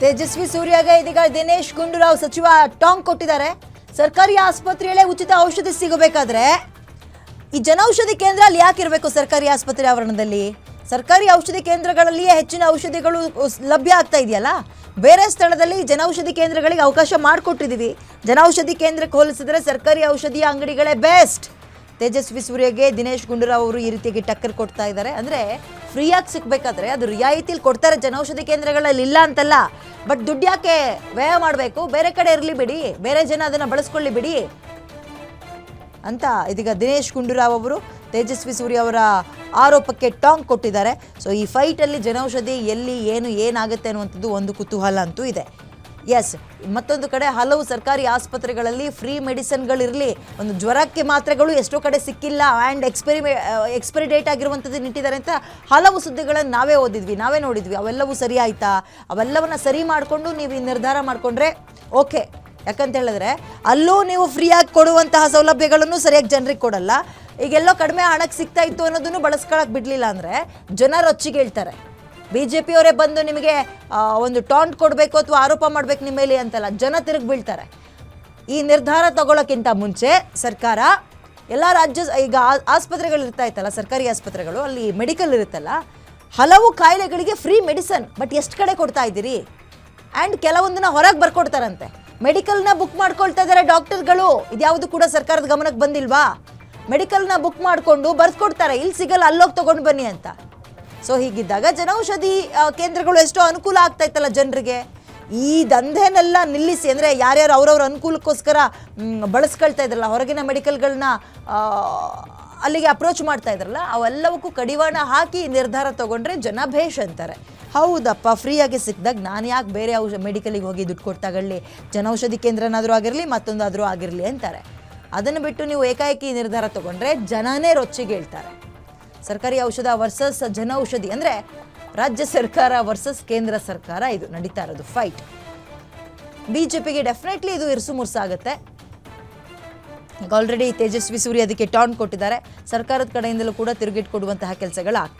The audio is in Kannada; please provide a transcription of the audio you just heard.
ತೇಜಸ್ವಿ ಸೂರ್ಯಗೆ ಇದೀಗ ದಿನೇಶ್ ಗುಂಡೂರಾವ್ ಸಚಿವ ಟಾಂಗ್ ಕೊಟ್ಟಿದ್ದಾರೆ. ಸರ್ಕಾರಿ ಆಸ್ಪತ್ರೆಯಲ್ಲೇ ಉಚಿತ ಔಷಧಿ ಸಿಗಬೇಕಾದ್ರೆ ಈ ಜನೌಷಧಿ ಕೇಂದ್ರ ಅಲ್ಲಿ ಯಾಕೆ ಇರಬೇಕು ಸರ್ಕಾರಿ ಆಸ್ಪತ್ರೆ ಆವರಣದಲ್ಲಿ? ಸರ್ಕಾರಿ ಔಷಧಿ ಕೇಂದ್ರಗಳಲ್ಲಿಯೇ ಹೆಚ್ಚಿನ ಔಷಧಿಗಳು ಲಭ್ಯ ಆಗ್ತಾ ಇದೆಯಲ್ಲ? ಬೇರೆ ಸ್ಥಳದಲ್ಲಿ ಜನೌಷಧಿ ಕೇಂದ್ರಗಳಿಗೆ ಅವಕಾಶ ಮಾಡಿಕೊಟ್ಟಿದ್ದೀವಿ. ಜನೌಷಧಿ ಕೇಂದ್ರಕ್ಕೆ ಹೋಲಿಸಿದರೆ ಸರ್ಕಾರಿ ಔಷಧಿಯ ಅಂಗಡಿಗಳೇ ಬೆಸ್ಟ್. ತೇಜಸ್ವಿ ಸೂರ್ಯಗೆ ದಿನೇಶ್ ಗುಂಡೂರಾವ್ ಅವರು ಈ ರೀತಿಯಾಗಿ ಟಕ್ಕರ್ ಕೊಡ್ತಾ ಇದ್ದಾರೆ. ಅಂದರೆ ಫ್ರೀಯಾಗಿ ಸಿಗಬೇಕಾದ್ರೆ ಅದು ರಿಯಾಯಿತಿಲಿ ಕೊಡ್ತಾರೆ ಜನೌಷಧಿ ಕೇಂದ್ರಗಳಲ್ಲಿ ಇಲ್ಲ ಅಂತಲ್ಲ. ಬಟ್ ದುಡ್ಡು ಯಾಕೆ ವ್ಯಯ ಮಾಡಬೇಕು? ಬೇರೆ ಕಡೆ ಇರಲಿ ಬಿಡಿ. ಬೇರೆ ಜನ ಅದನ್ನು ಬಳಸ್ಕೊಳ್ಳಿ ಬಿಡಿ ಅಂತ ಇದೀಗ ದಿನೇಶ್ ಗುಂಡೂರಾವ್ ಅವರು ತೇಜಸ್ವಿ ಸೂರ್ಯ ಅವರ ಆರೋಪಕ್ಕೆ ಟಾಂಗ್ ಕೊಟ್ಟಿದ್ದಾರೆ. ಸೊ ಈ ಫೈಟಲ್ಲಿ ಜನೌಷಧಿ ಎಲ್ಲಿ, ಏನು, ಏನಾಗುತ್ತೆ ಅನ್ನುವಂಥದ್ದು ಒಂದು ಕುತೂಹಲ ಅಂತೂ ಇದೆ. ಎಸ್ ಮತ್ತೊಂದು ಕಡೆ ಹಲವು ಸರ್ಕಾರಿ ಆಸ್ಪತ್ರೆಗಳಲ್ಲಿ ಫ್ರೀ ಮೆಡಿಸನ್ಗಳಿರಲಿ ಒಂದು ಜ್ವರಕ್ಕೆ ಮಾತ್ರೆಗಳು ಎಷ್ಟೋ ಕಡೆ ಸಿಕ್ಕಿಲ್ಲ ಆ್ಯಂಡ್ ಎಕ್ಸ್ಪೆರಿಮೆ ಎಕ್ಸ್ಪೈರಿ ಡೇಟ್ ಆಗಿರುವಂಥದ್ದು ನಿಟ್ಟಿದ್ದಾರೆ ಅಂತ ಹಲವು ಸುದ್ದಿಗಳನ್ನು ನಾವೇ ಓದಿದ್ವಿ, ನಾವೇ ನೋಡಿದ್ವಿ. ಅವೆಲ್ಲವೂ ಸರಿ ಆಯಿತಾ? ಅವೆಲ್ಲವನ್ನು ಸರಿ ಮಾಡಿಕೊಂಡು ನೀವು ಈ ನಿರ್ಧಾರ ಮಾಡಿಕೊಂಡ್ರೆ ಓಕೆ ಯಾಕಂತ ಹೇಳಿದ್ರೆ, ಅಲ್ಲೂ ನೀವು ಫ್ರೀಯಾಗಿ ಕೊಡುವಂತಹ ಸೌಲಭ್ಯಗಳನ್ನು ಸರಿಯಾಗಿ ಜನರಿಗೆ ಕೊಡಲ್ಲ. ಈಗೆಲ್ಲೋ ಕಡಿಮೆ ಹಣಕ್ಕೆ ಸಿಗ್ತಾ ಇತ್ತು ಅನ್ನೋದನ್ನು ಬಳಸ್ಕೊಳಕ್ ಬಿಡಲಿಲ್ಲ ಅಂದರೆ ಜನರು ರೊಚ್ಚಿಗೆ ಹೇಳ್ತಾರೆ. ಬಿ ಜೆ ಪಿಯವರೇ ಬಂದು ನಿಮಗೆ ಒಂದು ಟಾಂಟ್ ಕೊಡಬೇಕು ಅಥವಾ ಆರೋಪ ಮಾಡಬೇಕು ನಿಮ್ಮ ಮೇಲೆ ಅಂತಲ್ಲ, ಜನ ತಿರುಗಿ ಬೀಳ್ತಾರೆ. ಈ ನಿರ್ಧಾರ ತಗೊಳ್ಳೋಕ್ಕಿಂತ ಮುಂಚೆ ಸರ್ಕಾರ, ಎಲ್ಲ ರಾಜ್ಯ, ಈಗ ಆಸ್ಪತ್ರೆಗಳು ಇರ್ತಾ ಇತ್ತಲ್ಲ, ಸರ್ಕಾರಿ ಆಸ್ಪತ್ರೆಗಳು, ಅಲ್ಲಿ ಮೆಡಿಕಲ್ ಇರುತ್ತಲ್ಲ, ಹಲವು ಕಾಯಿಲೆಗಳಿಗೆ ಫ್ರೀ ಮೆಡಿಸನ್ ಬಟ್ ಎಷ್ಟು ಕಡೆ ಕೊಡ್ತಾ ಇದ್ದೀರಿ? ಆ್ಯಂಡ್ ಕೆಲವೊಂದನ್ನ ಹೊರಗೆ ಬರ್ಕೊಡ್ತಾರಂತೆ. ಮೆಡಿಕಲ್ನ ಬುಕ್ ಮಾಡ್ಕೊಳ್ತಾ ಇದ್ದಾರೆ ಡಾಕ್ಟರ್ಗಳು ಇದ್ಯಾವುದು ಕೂಡ ಸರ್ಕಾರದ ಗಮನಕ್ಕೆ ಬಂದಿಲ್ವಾ? ಮೆಡಿಕಲ್ನ ಬುಕ್ ಮಾಡಿಕೊಂಡು ಬರ್ಸ್ಕೊಡ್ತಾರೆ ಇಲ್ಲಿ ಸಿಗಲ್ಲ, ಅಲ್ಲೋಗಿ ತೊಗೊಂಡು ಬನ್ನಿ ಅಂತ. ಸೊ ಹೀಗಿದ್ದಾಗ ಜನೌಷಧಿ ಕೇಂದ್ರಗಳು ಎಷ್ಟೋ ಅನುಕೂಲ ಆಗ್ತಾ ಇತ್ತಲ್ಲ ಜನರಿಗೆ. ಈ ದಂಧೆನೆಲ್ಲ ನಿಲ್ಲಿಸಿ, ಅಂದರೆ ಯಾರ್ಯಾರು ಅವ್ರವ್ರ ಅನುಕೂಲಕ್ಕೋಸ್ಕರ ಬಳಸ್ಕೊಳ್ತಾ ಇದ್ರಲ್ಲ, ಹೊರಗಿನ ಮೆಡಿಕಲ್ಗಳನ್ನ ಅಲ್ಲಿಗೆ ಅಪ್ರೋಚ್ ಮಾಡ್ತಾ ಇದ್ರಲ್ಲ, ಅವೆಲ್ಲವಕ್ಕೂ ಕಡಿವಾಣ ಹಾಕಿ ನಿರ್ಧಾರ ತಗೊಂಡ್ರೆ ಜನ ಭೇಷ್ ಅಂತಾರೆ ಹೌದಪ್ಪ, ಫ್ರೀಯಾಗಿ ಸಿಕ್ಕಿದಾಗ ನಾನು ಯಾಕೆ ಬೇರೆ ಔಷಧ ಮೆಡಿಕಲಿಗೆ ಹೋಗಿ ದುಡ್ಡು ಕೊಟ್ಟು ಜನೌಷಧಿ ಕೇಂದ್ರನಾದರೂ ಆಗಿರಲಿ, ಮತ್ತೊಂದಾದರೂ ಆಗಿರಲಿ ಅಂತಾರೆ. ಅದನ್ನು ಬಿಟ್ಟು ನೀವು ಏಕಾಏಕಿ ನಿರ್ಧಾರ ತಗೊಂಡ್ರೆ ಜನನೇ ರೊಚ್ಚಿಗೆ ಹೇಳ್ತಾರೆ ಸರ್ಕಾರಿ ಔಷಧ ವರ್ಸಸ್ ಜನ ಔಷಧಿ ಅಂದರೆ ರಾಜ್ಯ ಸರ್ಕಾರ ವರ್ಸಸ್ ಕೇಂದ್ರ ಸರ್ಕಾರ ಇದು ನಡೀತಾ ಇರೋದು ಫೈಟ್ ಬಿ ಜೆ ಪಿಗೆ ಡೆಫಿನೆಟ್ಲಿ ಇದು ಇರುಸು ಮುರ್ಸಾಗುತ್ತೆ ಈಗ ಆಲ್ರೆಡಿ ತೇಜಸ್ವಿ ಸೂರ್ಯ ಅದಕ್ಕೆ ಟಾನ್ ಕೊಟ್ಟಿದ್ದಾರೆ. ಸರ್ಕಾರದ ಕಡೆಯಿಂದಲೂ ಕೂಡ ತಿರುಗಿಟ್ಟು ಕೊಡುವಂತಹ